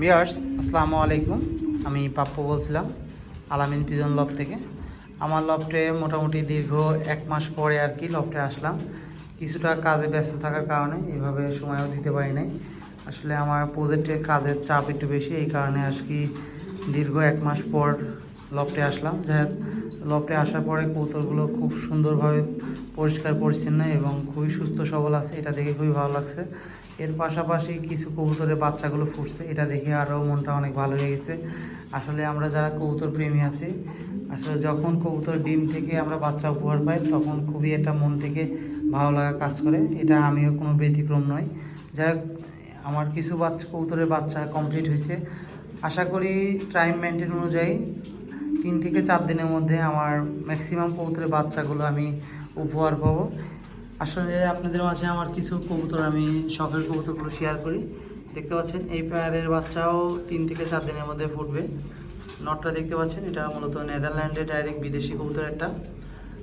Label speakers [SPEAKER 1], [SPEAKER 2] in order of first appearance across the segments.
[SPEAKER 1] বিয়ার্স আসসালামু আলাইকুম। আমি পাপ্পু বলছিলাম, আলামিন পিজন লব থেকে। আমার লবটে মোটামুটি দীর্ঘ এক মাস পরে আর কি লবটে আসলাম। কিছুটা কাজে ব্যস্ত থাকার কারণে এভাবে সময়ও দিতে পারি নাই। আসলে আমার প্রজেক্টের কাজের চাপ একটু বেশি, এই কারণে আর কি দীর্ঘ এক মাস পর লবটে আসলাম। যাই লফটে আসার পরে কৌতুকগুলো খুব সুন্দরভাবে পরিষ্কার, পরিচ্ছন্ন এবং খুবই সুস্থ, সবল আছে। এটা দেখে খুবই ভালো লাগছে। এর পাশাপাশি কিছু কবুতরের বাচ্চাগুলো ফুটছে। এটা দেখে আরও মনটা অনেক ভালো হয়ে গেছে। আসলে আমরা যারা কবুতর প্রেমী আছি, আসলে যখন কবুতর ডিম থেকে আমরা বাচ্চা উপহার পাই, তখন খুবই একটা মন থেকে ভালো লাগা কাজ করে। এটা আমিও কোনো ব্যতিক্রম নয় যাই আমার কিছু বাচ্চা, কবুতরের বাচ্চা কমপ্লিট হয়েছে। আশা করি টাইম মেনটেন অনুযায়ী তিন থেকে চার দিনের মধ্যে আমার ম্যাক্সিমাম কবুতরের বাচ্চাগুলো আমি উপহার পাবো। আসলে আপনাদের মাঝে আমার কিছু কবুতর আমি শখের কবুতরগুলো শেয়ার করি। দেখতে পাচ্ছেন, এই প্যারের বাচ্চাও তিন থেকে চার দিনের মধ্যে ফুটবে। নটটা দেখতে পাচ্ছেন, এটা মূলত নেদারল্যান্ডে ডাইরেক্ট বিদেশি কবুতর একটা।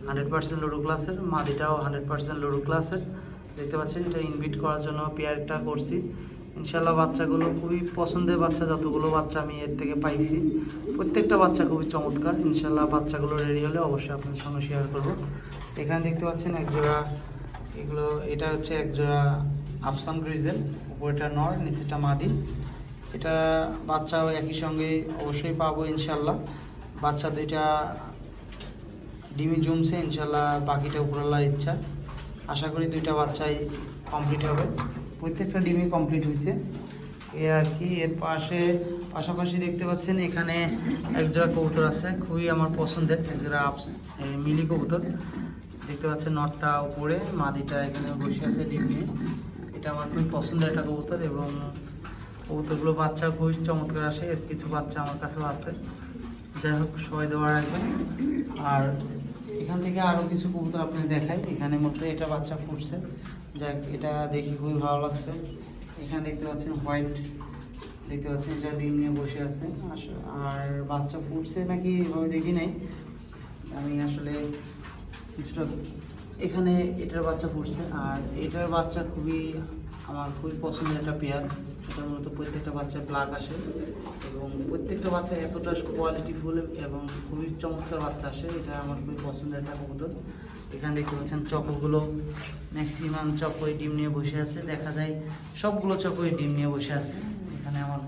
[SPEAKER 1] হান্ড্রেড পার্সেন্ট লুডো ক্লাসের, মাদিটাও হান্ড্রেড পার্সেন্ট লুডো ক্লাসের। দেখতে পাচ্ছেন, এটা ইনভিট করার জন্য পেয়ারটা করছি। ইনশাল্লাহ বাচ্চাগুলো খুবই পছন্দের বাচ্চা, যতগুলো বাচ্চা আমি এর থেকে পাইছি। প্রত্যেকটা বাচ্চা খুবই চমৎকার। ইনশাল্লাহ বাচ্চাগুলো রেডি হলে অবশ্যই আপনার সঙ্গে শেয়ার করব। এখানে দেখতে পাচ্ছেন এক জোড়া এগুলো, এটা হচ্ছে এক জোড়া আফসান গ্রিজেল উপরেটা নর নিচেটা মাদি। এটা বাচ্চাও একই সঙ্গে অবশ্যই পাবো ইনশাল্লাহ বাচ্চা দুইটা ডিমি জমছে ইনশাল্লাহ বাকিটা উপরাল্লার ইচ্ছা। আশা করি দুইটা বাচ্চাই কমপ্লিট হবে। প্রত্যেকটা ডিমই কমপ্লিট হয়েছে। এ আর কি, এর পাশে, পাশাপাশি দেখতে পাচ্ছেন এখানে এক জোড়া কবুতর আছে, খুবই আমার পছন্দের জোড়া আপস মিলি কবুতর। দেখতে পাচ্ছেন নটটা উপরে, মাদিটা এখানে বসে আছে ডিম নিয়ে। এটা আমার খুবই পছন্দের একটা কবুতর এবং কবুতরগুলো বাচ্চা খুবই চমৎকার আসে, এর কিছু বাচ্চা আমার কাছেও আছে। যাই হোক, সবাই দেওয়া রাখবেন। আর এখান থেকে আরও কিছু কবুতর আপনি দেখাই, এখানে মধ্যে এটা বাচ্চা ফুটছে যাক, এটা দেখি খুবই ভালো লাগছে। এখানে দেখতে পাচ্ছেন হোয়াইট, দেখতে পাচ্ছেন এটা ডিম নিয়ে বসে আছে। আর বাচ্চা ফুটছে নাকি এভাবে দেখি নাই। আমি আসলে কিছুটা এখানে এটার বাচ্চা ফুটছে, আর এটার বাচ্চা খুবই আমার খুবই পছন্দের একটা পেয়ার এটা মূলত প্রত্যেকটা বাচ্চা প্লাগ আসে এবং প্রত্যেকটা বাচ্চা এতটা কোয়ালিটিফুল এবং খুবই চমৎকার বাচ্চা আসে। এটা আমার খুবই পছন্দের একটা কবুতর। এখানে দেখতে পাচ্ছেন চকগুলো ম্যাক্সিমাম চকই ডিম নিয়ে বসে আছে। দেখা যায় সবগুলো চকই ডিম নিয়ে বসে আছে। এখানে আমার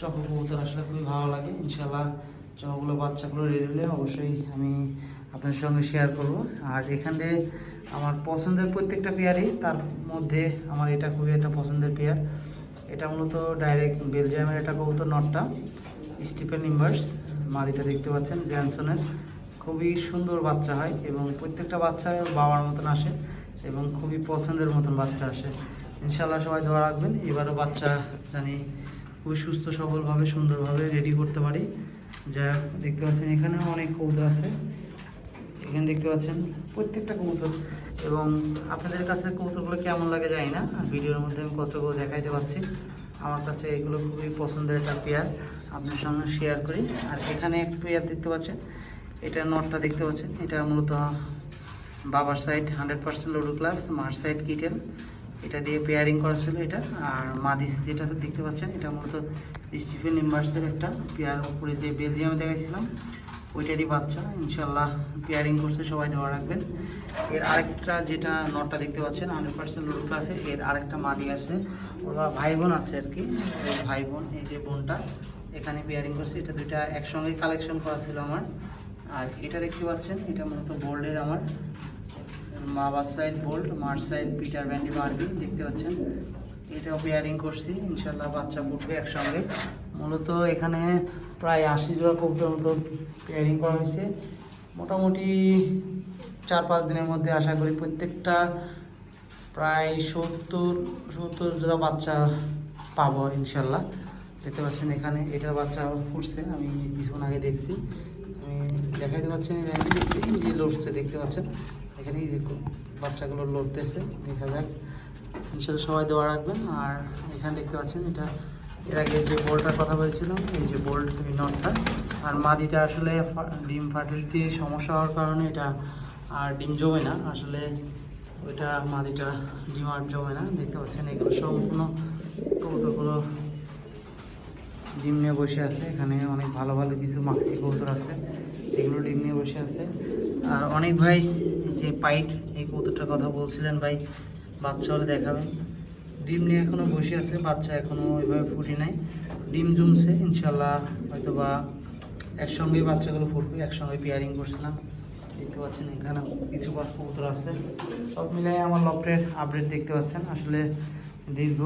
[SPEAKER 1] চক কবুতর আসলে খুবই ভালো লাগে। ইনশাল্লাহ চকগুলো বাচ্চাগুলো রেডি হলে অবশ্যই আমি আপনার সঙ্গে শেয়ার করব। আর এখানে আমার পছন্দের প্রত্যেকটা পেয়ারই, তার মধ্যে আমার এটা খুবই একটা পছন্দের পেয়ার। এটা মূলত ডাইরেক্ট বেলজিয়ামের একটা কবুতর নটটা স্টিফেন ইম্বার্স মাদিটা দেখতে পাচ্ছেন জ্যানসনের খুবই সুন্দর বাচ্চা হয় এবং প্রত্যেকটা বাচ্চা বাবার মতন আসে এবং খুবই পছন্দের মতন বাচ্চা আসে। ইনশাল্লাহ সবাই দোয়া রাখবেন, এবারও বাচ্চা জানি খুবই সুস্থ সবলভাবে সুন্দরভাবে রেডি করতে পারি। যা দেখতে পাচ্ছেন এখানেও অনেক কবুতর আছে। এখানে দেখতে পাচ্ছেন প্রত্যেকটা কবুতর এবং আপনাদের কাছে কবুতরগুলো কেমন লাগে জানি না ভিডিওর মধ্যে আমি কতগুলো দেখাইতে পারছি। আমার কাছে এগুলো খুবই পছন্দের একটা পেয়ার আপনার সঙ্গে শেয়ার করি। আর এখানে একটা পেয়ার দেখতে পাচ্ছেন এটা নটটা দেখতে পাচ্ছেন। এটা মূলত বাবার সাইড হান্ড্রেড পার্সেন্ট লোডো ক্লাস মার সাইড কিটেল এটা দিয়ে পেয়ারিং করা ছিল এটা। আর মাদিস যেটা দেখতে পাচ্ছেন, এটা মূলত স্টিফেন ইম্বার্সের একটা পেয়ার উপরে যে বেলজিয়ামে দেখাইছিলাম, ওইটারই বাচ্চা। ইনশাল্লাহ পেয়ারিং করছে, সবাই দেওয়া রাখবেন। এর আরেকটা যেটা নটটা দেখতে পাচ্ছেন হান্ড্রেড পার্সেন্ট লোড ক্লাসে এর আরেকটা মাদি আছে। ওরা ভাই বোন আছে আর কি। ভাই বোন এই যে বোনটা, এখানে পেয়ারিং করছে। এটা দুইটা একসঙ্গে কালেকশন করা ছিল আমার। আর এটা দেখতে পাচ্ছেন, এটা মূলত বোল্ডের আমার বাবার সাইড বোল্ড, মার সাইড পিটার ব্যান্ডি বারবি দেখতে পাচ্ছেন। এটাও পেয়ারিং করছি, ইনশাল্লাহ বাচ্চা ফুটবে একসঙ্গে। মূলত এখানে প্রায় আশি জোড়া কবুতর মতো পেয়ারিং করা হয়েছে। মোটামুটি চার পাঁচ দিনের মধ্যে আশা করি প্রত্যেকটা প্রায় সত্তর সত্তর জোড়া বাচ্চা পাবো ইনশাল্লাহ। দেখতে পাচ্ছেন এখানে এটার বাচ্চা ফুটছে, আমি কিছুক্ষণ আগে দেখছি। আমি দেখাইতে পাচ্ছি না জানি যে লড়ছে, দেখতে পাচ্ছেন? এখানে এই কো- বাচ্চাগুলো লড়তেছে, দেখা যাক। ইনশাল্লাহ সবাই দেওয়া রাখবেন। আর এখানে দেখতে পাচ্ছেন, এটা এর আগে যে বোল্টটার কথা বলেছিলাম, এই যে বোল্ট এই নটটা আর মাদিটা আসলে ডিম ফার্টিলিটি সমস্যা হওয়ার কারণে এটা আর ডিম জমে না। আসলে ওইটা মাদিটা ডিম আর জমে না। দেখতে পাচ্ছেন, এগুলো সম্পূর্ণ কবুতরগুলো ডিম নিয়ে বসে আছে, এখানে অনেক ভালো ভালো কিছু মাক্সি কবুতর আছে, এগুলো ডিম নিয়ে বসে আছে। আর অনেক ভাই যে পাইট, এই কবুতরটার কথা বলছিলেন ভাই, বাচ্চা হলে দেখাবেন ডিম নিয়ে এখনও বসে আছে, বাচ্চা এখনও ওইভাবে ফুটি নাই। ডিম জমছে ইনশাল্লাহ হয়তো বা একসঙ্গেই বাচ্চাগুলো ফুটবে, একসঙ্গে পেয়ারিং করছিলাম। দেখতে পাচ্ছেন এখানে কিছু কবুতর আছে। সব মিলাই আমার লফটের আপডেট দেখতে পাচ্ছেন। আসলে দীর্ঘ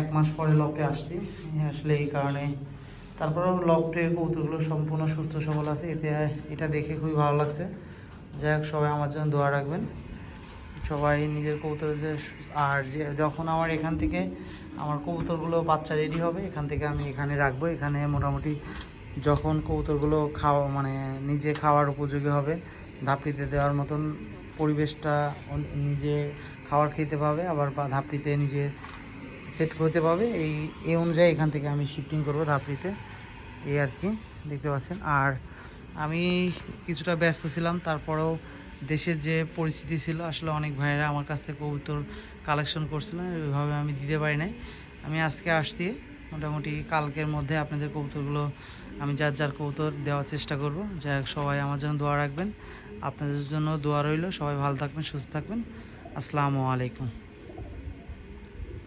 [SPEAKER 1] এক মাস পরে লফটে আসছি। আসলে এই কারণে। তারপরেও লফটের কবুতরগুলো সম্পূর্ণ সুস্থ, সবল আছে। এতে, এটা দেখে খুবই ভালো লাগছে। যাই হোক, সবাই আমার জন্য দোয়া রাখবেন। সবাই নিজের কবুতর যে, আর যে, যখন আমার এখান থেকে আমার কবুতরগুলো বাচ্চা রেডি হবে, এখান থেকে আমি এখানে রাখব। এখানে মোটামুটি যখন কবুতরগুলো খাওয়া মানে নিজে খাওয়ার উপযোগী হবে, ধাপড়িতে দেওয়ার মতন পরিবেশটা নিজে খাওয়ার খেতে পাবে, আবার ধাপড়িতে নিজে সেট করতে পাবে এই এই অনুযায়ী এখান থেকে আমি শিফটিং করব ধাপড়িতে এই আর কি, দেখতে পাচ্ছেন। আর আমি কিছুটা ব্যস্ত ছিলাম, তারপরেও দেশের যে পরিস্থিতি ছিল, আসলে অনেক ভাইয়েরা আমার কাছ থেকে কবুতর কালেকশন করছিলেন ওইভাবে আমি দিতে পারি নাই। আমি আজকে আসছি, মোটামুটি কালকের মধ্যে আপনাদের কবুতরগুলো, আমি যার যার কবুতর দেওয়ার চেষ্টা করব। যাই হোক, সবাই আমার জন্য দোয়া রাখবেন। আপনাদের জন্য দোয়া রইল। সবাই ভালো থাকবেন, সুস্থ থাকবেন। আসসালামু আলাইকুম।